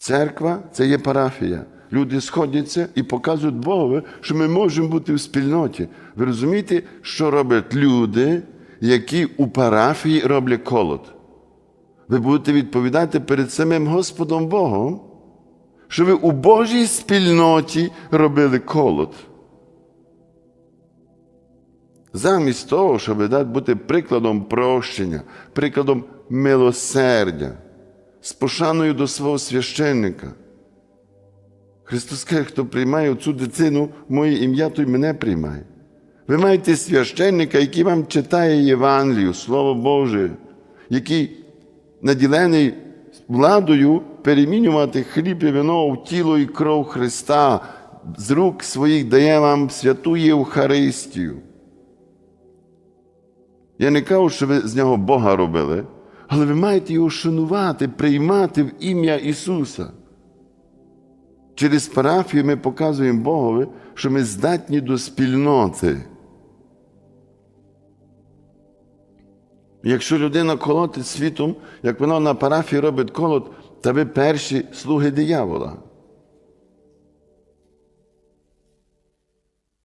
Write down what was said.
Церква це є парафія. Люди сходяться і показують Богові, що ми можемо бути в спільноті. Ви розумієте, що роблять люди, які у парафії роблять колод? Ви будете відповідати перед самим Господом Богом, що ви у Божій спільноті робили колод. Замість того, щоб дати бути прикладом прощення, прикладом милосердя, з пошаною до свого священника. Христос каже, хто приймає цю дитину, моє ім'я, той мене приймає. Ви маєте священника, який вам читає Євангелію, Слово Боже, який наділений владою перемінювати хліб і вино в тіло і кров Христа, з рук своїх дає вам святу Євхаристію. Я не кажу, що ви з нього Бога робили, але ви маєте його шанувати, приймати в ім'я Ісуса. Через парафію ми показуємо Богові, що ми здатні до спільноти. Якщо людина колотить світом, як вона на парафії робить колот, та ви перші слуги диявола.